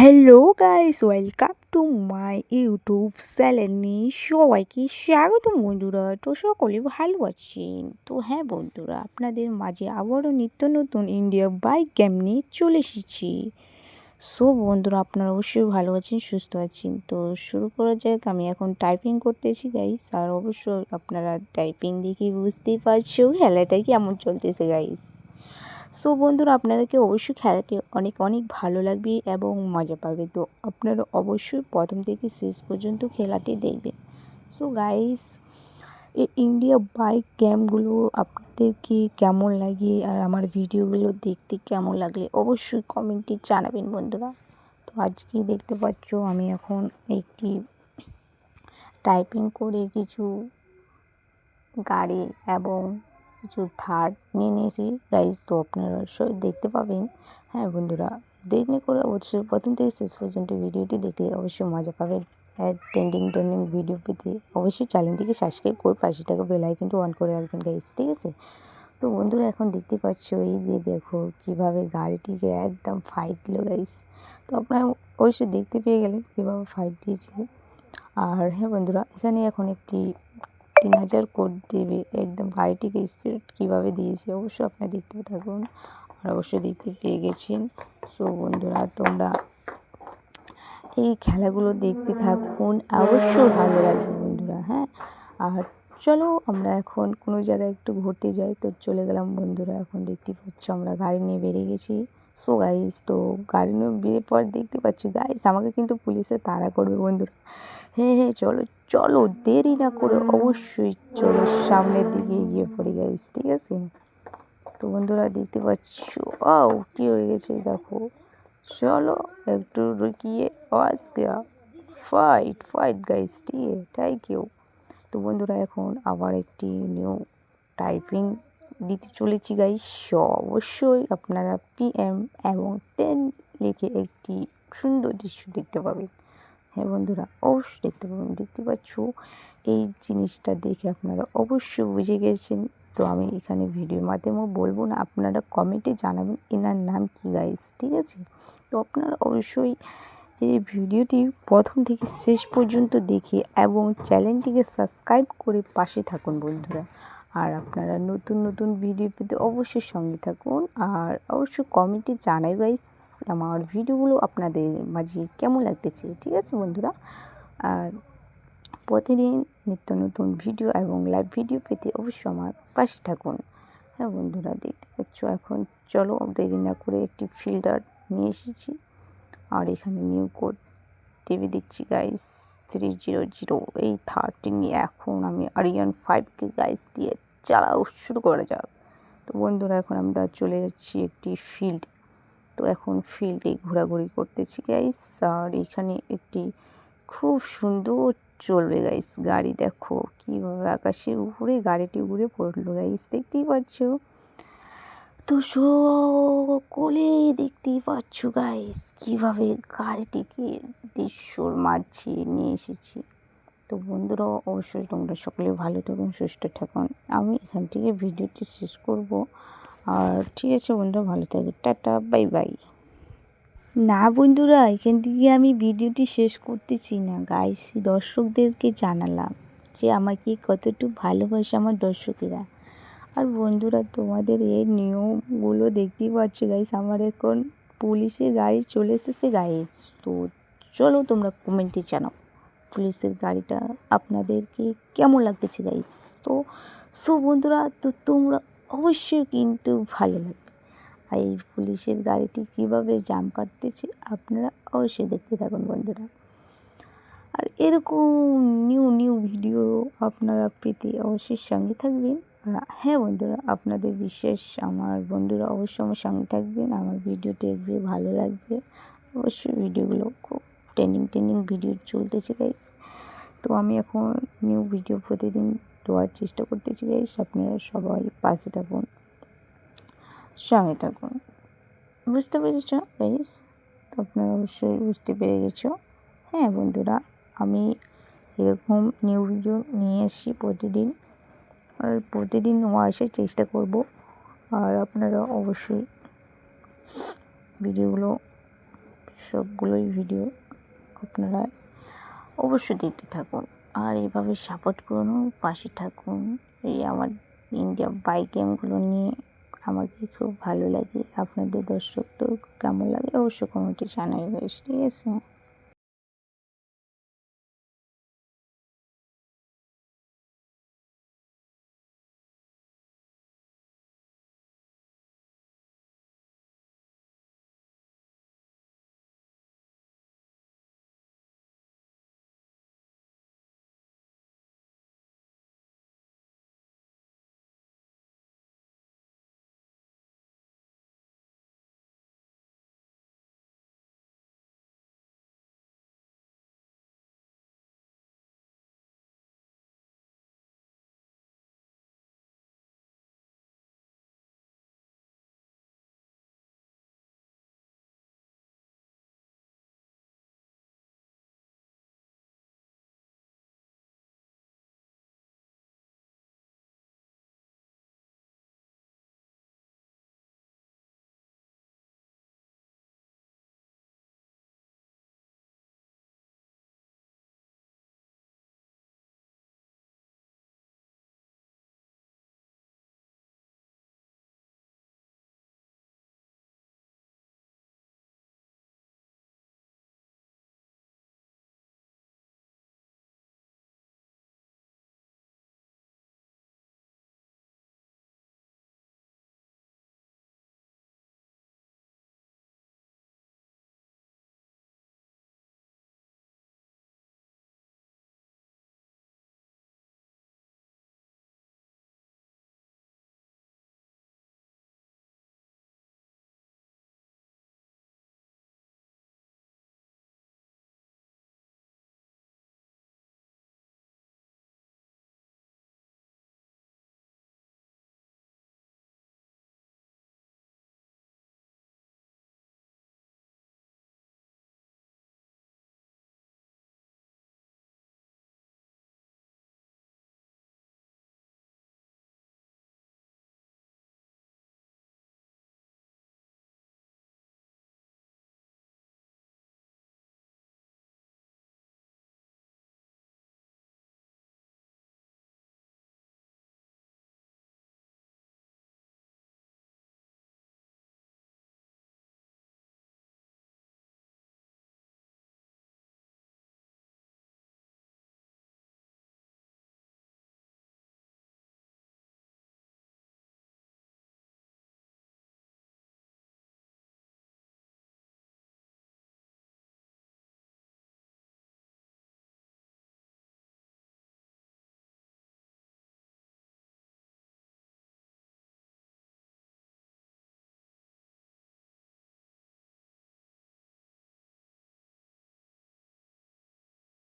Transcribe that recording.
Hello guys welcome to my YouTube চ্যানেলে সবাইকে স্বাগত বন্ধুরা। তো সকলে ভালো আছেন? তো হ্যাঁ বন্ধুরা, আপনাদের মাঝে আবারও নিত্য নতুন ইন্ডিয়া বাইক গেম নিয়ে চলে এসেছি। সো বন্ধুরা, আপনারা অবশ্যই ভালো আছেন, সুস্থ আছেন। তো শুরু করা যাক, আমি এখন টাইপিং করতেছি গাইস আর অবশ্যই আপনারা টাইপিং দেখে বুঝতেই পারছ, খেলাটা কেমন চলতেছে গাইস সো বন্ধুরা, আপনাদেরকে অবশ্যই খেলাটি অনেক অনেক ভালো লাগবে এবং মজা পাবে। তো, আপনারা অবশ্যই প্রথম থেকে শেষ পর্যন্ত খেলাটি দেখবেন। সো গাইস এই ইন্ডিয়া বাইক গেমগুলো আপনাদেরকে কেমন লাগে আর আমার ভিডিওগুলো দেখতে কেমন লাগলে অবশ্যই কমেন্টে জানাবেন, বন্ধুরা। তো, আজকে দেখতে পাচ্ছ আমি এখন একটি টাইপিং করে কিছু গাড়ি এবং কিছু থার্ড নিয়ে নিয়েছি। গাইজ তো আপনারা অবশ্যই দেখতে পাবেন। হ্যাঁ বন্ধুরা দেখলে করে অবশ্যই প্রথম থেকে শেষ পর্যন্ত ভিডিওটি দেখলে অবশ্যই মজা পাবেন। ট্রেন্ডিং ট্রেন্ডিং ভিডিও পেতে অবশ্যই চ্যানেলটিকে সাবস্ক্রাইব করে পাশে টাকা বেলাই কিন্তু অন করে রাখবেন গাইজ ঠিক আছে? তো বন্ধুরা, এখন দেখতে পাচ্ছ এই যে দেখো কীভাবে গাড়িটিকে একদম ফাইট দিল গাইস তো আপনারা অবশ্যই দেখতে পেয়ে গেলেন কীভাবে ফাইট দিয়েছে। আর হ্যাঁ বন্ধুরা, এখানে এখন একটি তিন হাজার কোড দেবে। একদম গাড়িটিকে স্পিড কীভাবে দিয়েছে অবশ্যই আপনারা দেখতে থাকুন। আর অবশ্যই দেখতে পেয়ে গেছেন। সো বন্ধুরা, তোমরা এই খেলাগুলো দেখতে থাকুন। অবশ্যই ভালো লাগবে বন্ধুরা হ্যাঁ? আর চলো, আমরা এখন কোনো জায়গায় একটু ঘুরতে যাই। তো চলে গেলাম বন্ধুরা, এখন দেখতে পাচ্ছ আমরা গাড়ি নিয়ে বেরিয়ে গেছি। সো গাইস তো গাড়ি নিয়ে বেরিয়ে পর দেখতে পাচ্ছি গাইস আমাকে কিন্তু পুলিশে তাড়া করবে বন্ধুরা। হ্যাঁ হ্যাঁ চলো চলো দেরি না করে অবশ্যই চলো সামনের দিকে গিয়ে পড়ে গাইস ঠিক আছে? তো বন্ধুরা দেখতে পাচ্ছ ও কী হয়ে গেছে দেখো। চলো একটু রুকিয়ে গিয়া ফাইট ফাইট গাইস আছে? থ্যাংক ইউ তো বন্ধুরা এখন আবার একটি নিউ টাইপিং দিতে চলেছি গাইস অবশ্যই আপনারা পিএম এবং টেন লিখে একটি সুন্দর দৃশ্য দেখতে পাবেন। হ্যাঁ বন্ধুরা, অবশ্যই দেখতে পাবেন। দেখতে পাচ্ছ, এই জিনিসটা দেখে আপনারা অবশ্যই বুঝে গেছেন। তো আমি এখানে ভিডিওর মাধ্যমেও বলব না, আপনারা কমেন্টে জানাবেন এনার নাম কী গাইস ঠিক আছে? তো আপনারা অবশ্যই এই ভিডিওটি প্রথম থেকে শেষ পর্যন্ত দেখে এবং চ্যানেলটিকে সাবস্ক্রাইব করে পাশে থাকুন বন্ধুরা। আর আপনারা নতুন নতুন ভিডিও পেতে অবশ্যই সঙ্গে থাকুন। আর অবশ্যই কমেন্টে জানাই গাইস আমার ভিডিওগুলো আপনাদের মাঝে কেমন লাগতেছে, ঠিক আছে বন্ধুরা? আর প্রতিদিন নিত্য নতুন ভিডিও এবং লাইভ ভিডিও পেতে অবশ্যই আমার পাশে থাকুন। হ্যাঁ বন্ধুরা, দেখতে পাচ্ছ এখন, চলো দেরি না করে একটি ফিল্টার নিয়ে এসেছি। আর এখানে নিউ কোড টিভি দিচ্ছি গাইস থ্রি জিরো জিরো এই থার্টি নিয়ে এখন আমি আরিয়ান ফাইভকে গাইস দিয়ে চালাও, শুরু করা যাক। তো বন্ধুরা, এখন আমরা চলে যাচ্ছি একটি ফিল্ড তো এখন ফিল্ডে ঘোরাঘুরি করতেছি গাইস আর এখানে একটি খুব সুন্দর চলবে গাইস গাড়ি দেখো, কীভাবে আকাশের উপরে গাড়িটি উড়ে পড়ল গাইস দেখতেই পাচ্ছ? তো সকলে দেখতেই পাচ্ছ গাইস কীভাবে গাড়িটিকে দৃশ্যর মাঝে নিয়ে এসেছি। তো বন্ধুরা, অবশ্যই তোমরা সকলে ভালো থাকুন সুস্থ থাকুন আমি এখান থেকে ভিডিওটি শেষ করব। আর ঠিক আছে বন্ধুরা, ভালো থাকবে টাটা বাই বাই না বন্ধুরা, এখান থেকে আমি ভিডিওটি শেষ করতেছি না গাইস দর্শকদেরকে জানালাম যে আমাকে কতটুকু ভালোবাসে আমার দর্শকেরা। আর বন্ধুরা, তোমাদের এই নিয়মগুলো দেখতেই পাচ্ছ গাইস আমার এখন পুলিশের গাড়ি চলে এসেছে গাইস তো চলো তোমরা কমেন্টে জানাও, পুলিশের গাড়িটা আপনাদেরকে কেমন লাগতেছে গাইস তো সো বন্ধুরা, তো তোমরা অবশ্যই কিন্তু ভালো লাগবে। আর এই পুলিশের গাড়িটি কীভাবে জাম কাটতেছে আপনারা অবশ্যই দেখতে থাকুন বন্ধুরা। আর এরকম নিউ নিউ ভিডিও আপনারা পেতে অবশ্যই সঙ্গে থাকবেন। হ্যাঁ বন্ধুরা, আপনাদের বিশ্বাস, আমার বন্ধুরা অবশ্যই আমার সঙ্গে থাকবেন, আমার ভিডিও দেখবে, ভালো লাগবে। অবশ্যই ভিডিওগুলো খুব ট্রেন্ডিং ট্রেন্ডিং ভিডিও চলতেছে গাইস তো আমি এখন নিউ ভিডিও প্রতিদিন দেওয়ার চেষ্টা করতেছি গাইস আপনারা সবাই পাশে থাকুন, সঙ্গে থাকুন। বুঝতে পেরেছ গাইস তো আপনারা অবশ্যই বুঝতে পেরে গেছো। হ্যাঁ বন্ধুরা, আমি এরকম নিউ ভিডিও নিয়ে আসি প্রতিদিন। আর প্রতিদিন আসার চেষ্টা করব। আর আপনারা অবশ্যই ভিডিওগুলো, সবগুলোই ভিডিও আপনারা অবশ্যই দেখতে থাকুন। আর এভাবে সাপোর্ট করুন, পাশে থাকুন। এই আমার ইন্ডিয়া বাইক গেমগুলো নিয়ে আমাকে খুব ভালো লাগে। আপনাদের দর্শক তো কেমন লাগে অবশ্যই কমেন্টে জানাই বেশ ঠিক আছে